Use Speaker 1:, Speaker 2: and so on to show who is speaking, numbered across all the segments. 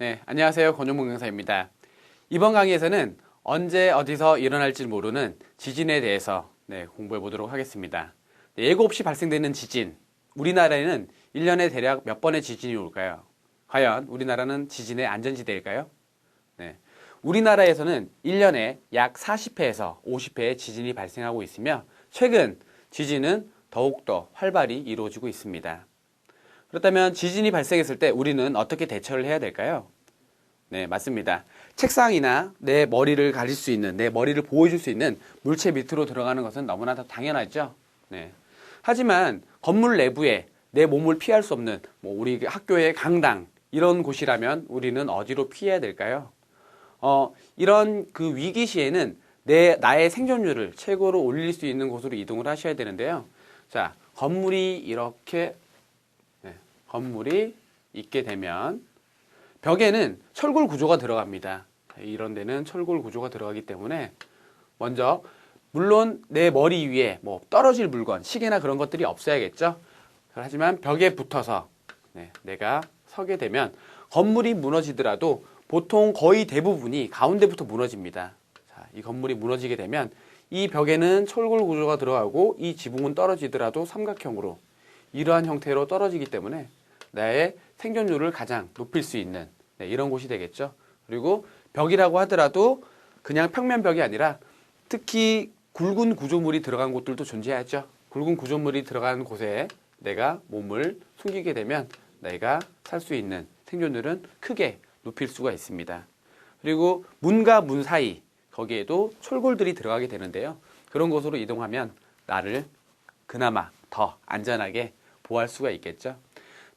Speaker 1: 네, 안녕하세요. 권용문 강사입니다. 이번 강의에서는 언제 어디서 일어날지 모르는 지진에 대해서 네, 공부해 보도록 하겠습니다. 네, 예고 없이 발생되는 지진. 우리나라에는 1년에 대략 몇 번의 지진이 올까요? 과연 우리나라는 지진의 안전지대일까요? 네. 우리나라에서는 1년에 약 40회에서 50회의 지진이 발생하고 있으며 최근 지진은 더욱더 활발히 이루어지고 있습니다. 그렇다면 지진이 발생했을 때 우리는 어떻게 대처를 해야 될까요? 네, 맞습니다. 책상이나 내 머리를 가릴 수 있는, 내 머리를 보호해줄 수 있는 물체 밑으로 들어가는 것은 너무나 다 당연하죠. 네. 하지만 건물 내부에 내 몸을 피할 수 없는, 뭐 우리 학교의 강당, 이런 곳이라면 우리는 어디로 피해야 될까요? 어, 이런 그 위기 시에는 내, 나의 생존율을 최고로 올릴 수 있는 곳으로 이동을 하셔야 되는데요. 자, 건물이 이렇게, 네, 건물이 있게 되면 벽에는 철골 구조가 들어갑니다. 이런 데는 철골 구조가 들어가기 때문에 먼저 물론 내 머리 위에 뭐 떨어질 물건, 시계나 그런 것들이 없어야겠죠. 하지만 벽에 붙어서 네, 내가 서게 되면 건물이 무너지더라도 보통 거의 대부분이 가운데부터 무너집니다. 자, 이 건물이 무너지게 되면 이 벽에는 철골 구조가 들어가고 이 지붕은 떨어지더라도 삼각형으로 이러한 형태로 떨어지기 때문에 나의 생존율을 가장 높일 수 있는 네, 이런 곳이 되겠죠. 그리고 벽이라고 하더라도 그냥 평면 벽이 아니라 특히 굵은 구조물이 들어간 곳들도 존재하죠. 굵은 구조물이 들어간 곳에 내가 몸을 숨기게 되면 내가 살 수 있는 생존율은 크게 높일 수가 있습니다. 그리고 문과 문 사이 거기에도 철골들이 들어가게 되는데요. 그런 곳으로 이동하면 나를 그나마 더 안전하게 보호할 수가 있겠죠.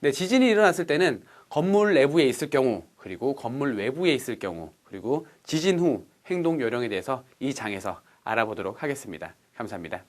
Speaker 1: 네, 지진이 일어났을 때는 건물 내부에 있을 경우, 그리고 건물 외부에 있을 경우, 그리고 지진 후 행동 요령에 대해서 이 장에서 알아보도록 하겠습니다. 감사합니다.